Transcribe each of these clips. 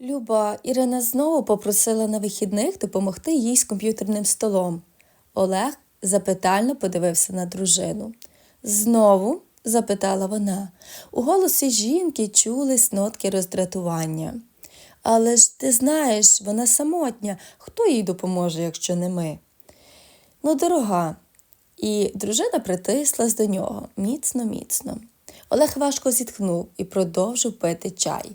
Люба, Ірина знову попросила на вихідних допомогти їй з комп'ютерним столом. Олег запитально подивився на дружину. Знову? запитала вона. У голосі жінки чулись нотки роздратування. Але ж ти знаєш, вона самотня. Хто їй допоможе, якщо не ми? Ну, дорога. І дружина притислась до нього міцно, міцно. Олег важко зітхнув і продовжив пити чай.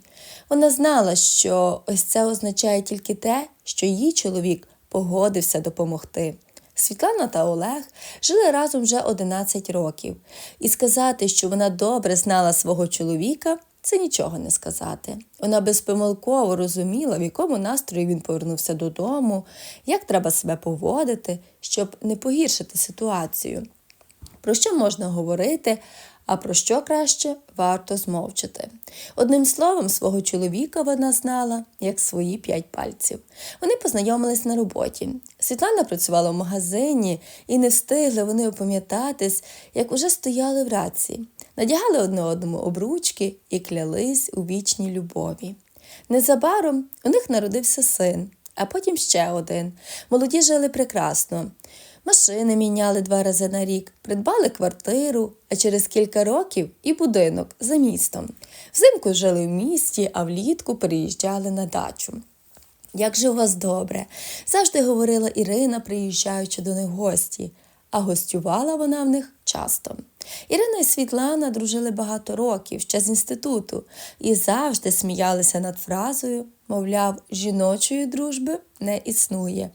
Вона знала, що ось це означає тільки те, що її чоловік погодився допомогти. Світлана та Олег жили разом вже 11 років, і сказати, що вона добре знала свого чоловіка, це нічого не сказати. Вона безпомилково розуміла, в якому настрої він повернувся додому, як треба себе поводити, щоб не погіршити ситуацію. Про що можна говорити, а про що краще варто змовчати. Одним словом, свого чоловіка вона знала як свої п'ять пальців. Вони познайомились на роботі. Світлана працювала в магазині і не встигли вони опам'ятатись, як уже стояли в раці, надягали одне одному обручки і клялись у вічній любові. Незабаром у них народився син, а потім ще один. Молоді жили прекрасно. Машини міняли два рази на рік, придбали квартиру, а через кілька років і будинок за містом. Взимку жили в місті, а влітку переїжджали на дачу. Як же у вас добре? завжди говорила Ірина, приїжджаючи до них гості, а гостювала вона в них часто. Ірина і Світлана дружили багато років ще з інституту і завжди сміялися над фразою, мовляв, жіночої дружби не існує.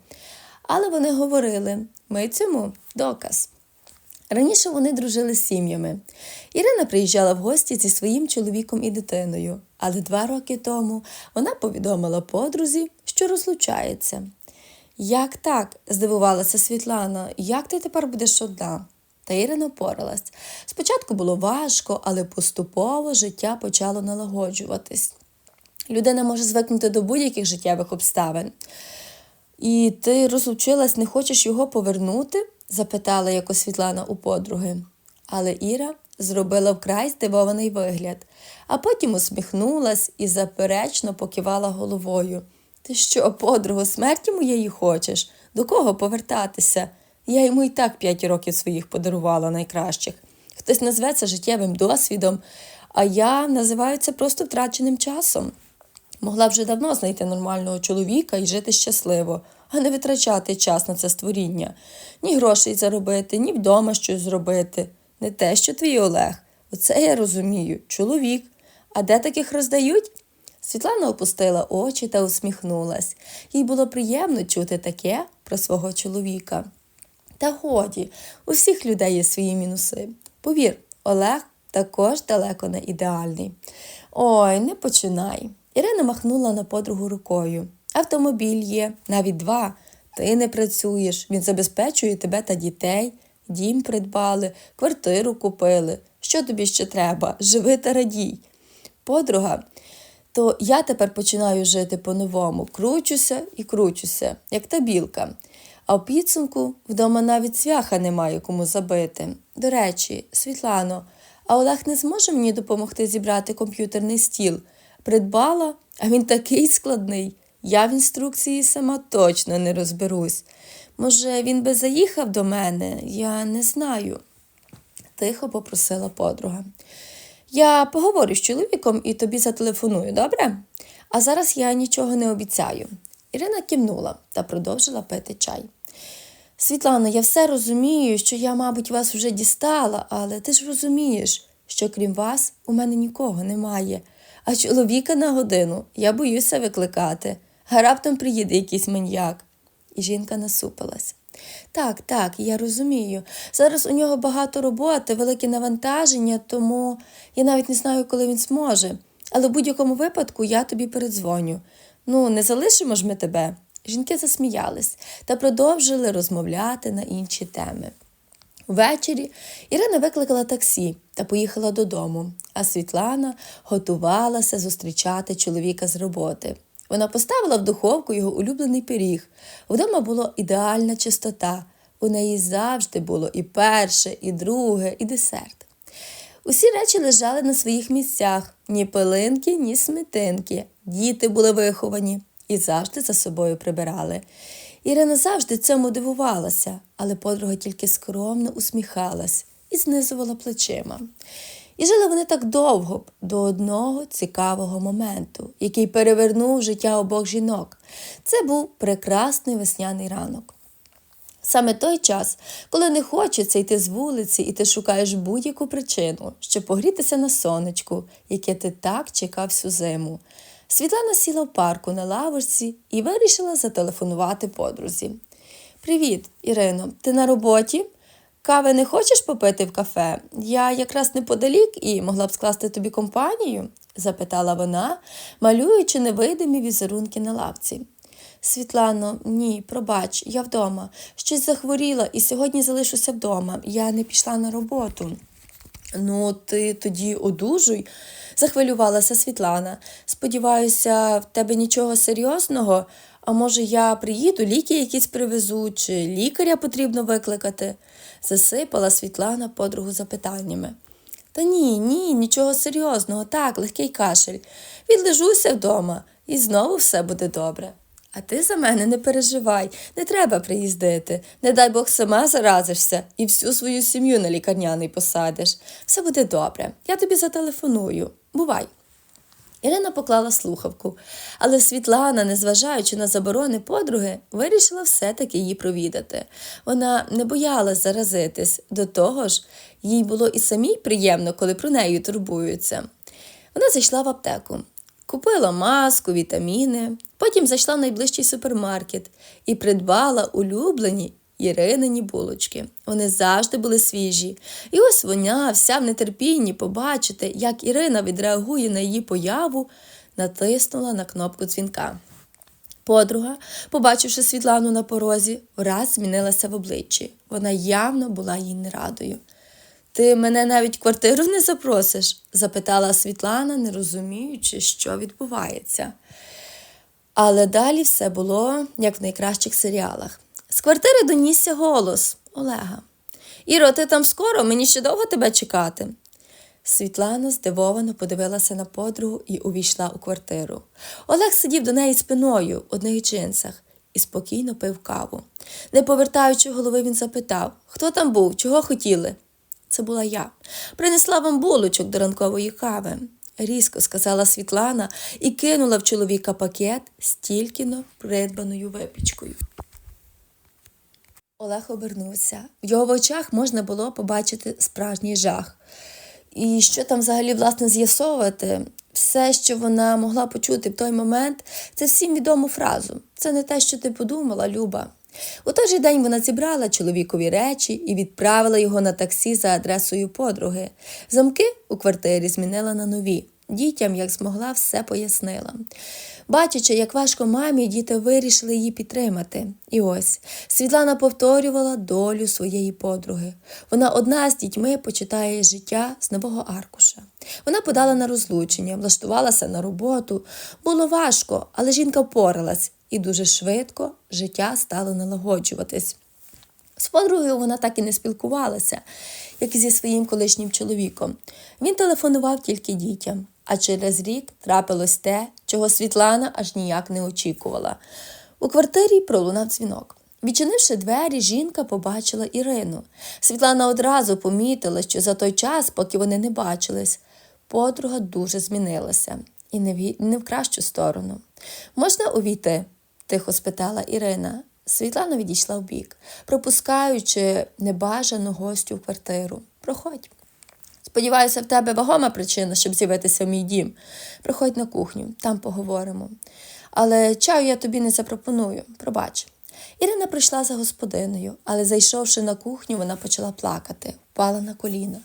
Але вони говорили ми цьому доказ. Раніше вони дружили з сім'ями. Ірина приїжджала в гості зі своїм чоловіком і дитиною, але два роки тому вона повідомила подрузі, що розлучається. Як так? здивувалася Світлана, як ти тепер будеш одна? Та Ірина поралась. Спочатку було важко, але поступово життя почало налагоджуватись. Людина може звикнути до будь-яких життєвих обставин. І ти розлучилась, не хочеш його повернути? запитала якось Світлана у подруги. Але Іра зробила вкрай здивований вигляд, а потім усміхнулась і заперечно покивала головою. Ти що, подруго, смерті моєї хочеш? До кого повертатися? Я йому і так п'ять років своїх подарувала найкращих. Хтось назве це життєвим досвідом, а я називаю це просто втраченим часом. Могла вже давно знайти нормального чоловіка і жити щасливо, а не витрачати час на це створіння, ні грошей заробити, ні вдома щось зробити. Не те, що твій Олег. Оце я розумію, чоловік. А де таких роздають? Світлана опустила очі та усміхнулась. Їй було приємно чути таке про свого чоловіка. Та годі, у всіх людей є свої мінуси. Повір, Олег також далеко не ідеальний. Ой, не починай. Ірина махнула на подругу рукою. Автомобіль є, навіть два. Ти не працюєш, він забезпечує тебе та дітей, дім придбали, квартиру купили. Що тобі ще треба? Живи та радій. Подруга, то я тепер починаю жити по-новому. Кручуся і кручуся, як та білка. А в підсумку вдома навіть цвяха немає кому забити. До речі, Світлано, а Олег не зможе мені допомогти зібрати комп'ютерний стіл. Придбала, а він такий складний. Я в інструкції сама точно не розберусь. Може, він би заїхав до мене, я не знаю, тихо попросила подруга. Я поговорю з чоловіком і тобі зателефоную, добре? А зараз я нічого не обіцяю. Ірина кивнула та продовжила пити чай. Світлано, я все розумію, що я, мабуть, вас вже дістала, але ти ж розумієш, що крім вас у мене нікого немає. А чоловіка на годину я боюся викликати, а раптом приїде якийсь маньяк. І жінка насупилась. Так, так, я розумію. Зараз у нього багато роботи, велике навантаження, тому я навіть не знаю, коли він зможе. Але в будь-якому випадку я тобі передзвоню. Ну, не залишимо ж ми тебе. Жінки засміялись та продовжили розмовляти на інші теми. Ввечері Ірина викликала таксі та поїхала додому, а Світлана готувалася зустрічати чоловіка з роботи. Вона поставила в духовку його улюблений пиріг. Вдома була ідеальна чистота. У неї завжди було і перше, і друге, і десерт. Усі речі лежали на своїх місцях ні пилинки, ні сметинки. діти були виховані і завжди за собою прибирали. Ірина завжди цьому дивувалася, але подруга тільки скромно усміхалась і знизувала плечима. І жили вони так довго до одного цікавого моменту, який перевернув життя обох жінок. Це був прекрасний весняний ранок. Саме той час, коли не хочеться йти з вулиці, і ти шукаєш будь-яку причину, щоб погрітися на сонечку, яке ти так чекав всю зиму. Світлана сіла в парку на лавочці і вирішила зателефонувати подрузі. Привіт, Ірино, ти на роботі? Кави не хочеш попити в кафе? Я якраз неподалік і могла б скласти тобі компанію? запитала вона, малюючи невидимі візерунки на лавці. Світлано, ні, пробач, я вдома. Щось захворіла і сьогодні залишуся вдома. Я не пішла на роботу. Ну, ти тоді одужуй, захвилювалася Світлана. Сподіваюся, в тебе нічого серйозного. А може, я приїду, ліки якісь привезу, чи лікаря потрібно викликати? засипала Світлана подругу запитаннями. Та ні, ні, нічого серйозного, так, легкий кашель. Відлежуся вдома, і знову все буде добре. А ти за мене не переживай, не треба приїздити. Не дай Бог сама заразишся і всю свою сім'ю на лікарняний посадиш. Все буде добре. Я тобі зателефоную. Бувай. Ірина поклала слухавку, але Світлана, незважаючи на заборони подруги, вирішила все-таки її провідати. Вона не боялась заразитись, до того ж, їй було і самій приємно, коли про неї турбуються. Вона зайшла в аптеку, купила маску, вітаміни, потім зайшла в найближчий супермаркет і придбала улюблені Іринині булочки. Вони завжди були свіжі. І ось вона, вся в нетерпінні побачити, як Ірина відреагує на її появу, натиснула на кнопку дзвінка. Подруга, побачивши Світлану на порозі, враз змінилася в обличчі. Вона явно була їй не радою. Ти мене навіть квартиру не запросиш? запитала Світлана, не розуміючи, що відбувається. Але далі все було як в найкращих серіалах. З квартири донісся голос Олега. Іро, ти там скоро, мені ще довго тебе чекати. Світлана здивовано подивилася на подругу і увійшла у квартиру. Олег сидів до неї спиною в одних джинсах і спокійно пив каву. Не повертаючи голови, він запитав Хто там був? Чого хотіли? Це була я. Принесла вам булочок до ранкової кави. Різко сказала Світлана і кинула в чоловіка пакет з тільки-но придбаною випічкою. Олег обернувся. В його очах можна було побачити справжній жах. І що там взагалі власне з'ясовувати? Все, що вона могла почути в той момент, це всім відому фразу. Це не те, що ти подумала, Люба. У той же день вона зібрала чоловікові речі і відправила його на таксі за адресою подруги. Замки у квартирі змінила на нові. Дітям, як змогла, все пояснила. Бачачи, як важко мамі, діти вирішили її підтримати. І ось Світлана повторювала долю своєї подруги. Вона одна з дітьми почитає життя з нового аркуша. Вона подала на розлучення, влаштувалася на роботу. Було важко, але жінка впоралась, і дуже швидко життя стало налагоджуватись. З подругою вона так і не спілкувалася, як і зі своїм колишнім чоловіком. Він телефонував тільки дітям, а через рік трапилось те, чого Світлана аж ніяк не очікувала. У квартирі пролунав дзвінок. Відчинивши двері, жінка побачила Ірину. Світлана одразу помітила, що за той час, поки вони не бачились, подруга дуже змінилася і не в, кращу сторону. Можна увійти? Тихо спитала Ірина. Світлана відійшла вбік, пропускаючи небажану гостю в квартиру. Проходь. Сподіваюся, в тебе вагома причина, щоб з'явитися в мій дім. Приходь на кухню, там поговоримо. Але чаю я тобі не запропоную, пробач. Ірина прийшла за господиною, але, зайшовши на кухню, вона почала плакати, впала на коліна.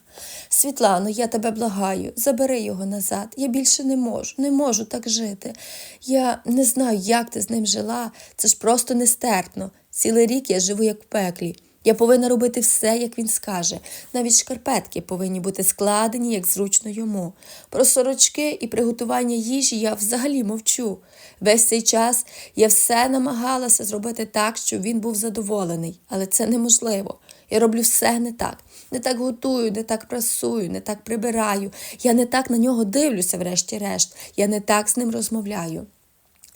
Світлано, я тебе благаю, забери його назад. Я більше не можу, не можу так жити. Я не знаю, як ти з ним жила. Це ж просто нестерпно. Цілий рік я живу як в пеклі. Я повинна робити все, як він скаже. Навіть шкарпетки повинні бути складені, як зручно йому. Про сорочки і приготування їжі я взагалі мовчу. Весь цей час я все намагалася зробити так, щоб він був задоволений, але це неможливо. Я роблю все не так. не так готую, не так прасую, не так прибираю. Я не так на нього дивлюся, врешті-решт. Я не так з ним розмовляю.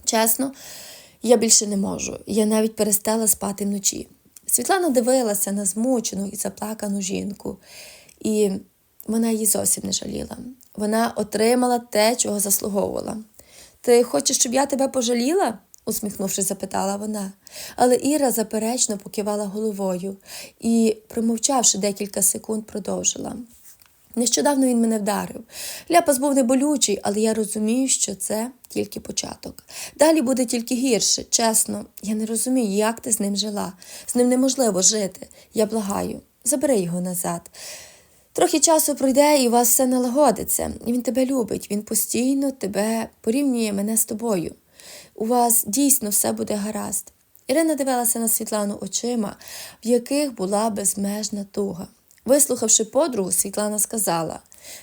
Чесно, я більше не можу. Я навіть перестала спати вночі. Світлана дивилася на змучену і заплакану жінку, і вона її зовсім не жаліла. Вона отримала те, чого заслуговувала. Ти хочеш, щоб я тебе пожаліла? усміхнувшись, запитала вона. Але Іра заперечно покивала головою і, промовчавши декілька секунд, продовжила. Нещодавно він мене вдарив. Ляпас був неболючий, але я розумію, що це тільки початок. Далі буде тільки гірше. Чесно, я не розумію, як ти з ним жила. З ним неможливо жити. Я благаю, забери його назад. Трохи часу пройде, і у вас все налагодиться. Він тебе любить, він постійно тебе порівнює мене з тобою. У вас дійсно все буде гаразд. Ірина дивилася на Світлану очима, в яких була безмежна туга. Вислухавши подругу, Світлана сказала: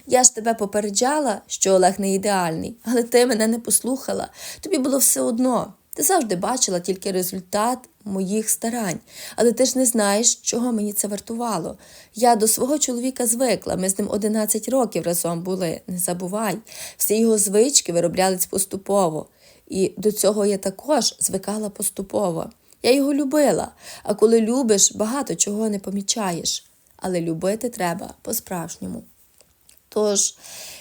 Я ж тебе попереджала, що Олег не ідеальний, але ти мене не послухала. Тобі було все одно. Ти завжди бачила тільки результат моїх старань, але ти ж не знаєш, чого мені це вартувало. Я до свого чоловіка звикла, ми з ним 11 років разом були. Не забувай, всі його звички вироблялись поступово. І до цього я також звикала поступово. Я його любила, а коли любиш, багато чого не помічаєш. Але любити треба по-справжньому. Тож,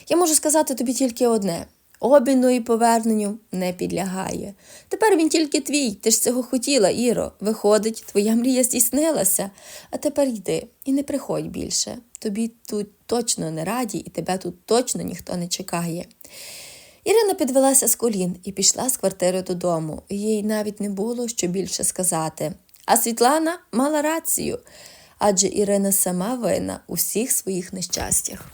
я можу сказати тобі тільки одне: обміну і поверненню не підлягає. Тепер він тільки твій, ти ж цього хотіла, Іро. Виходить, твоя мрія здійснилася. А тепер йди і не приходь більше. Тобі тут точно не раді, і тебе тут точно ніхто не чекає. Ірина підвелася з колін і пішла з квартири додому. Їй навіть не було що більше сказати. А Світлана мала рацію, адже Ірина сама винна у всіх своїх нещастях.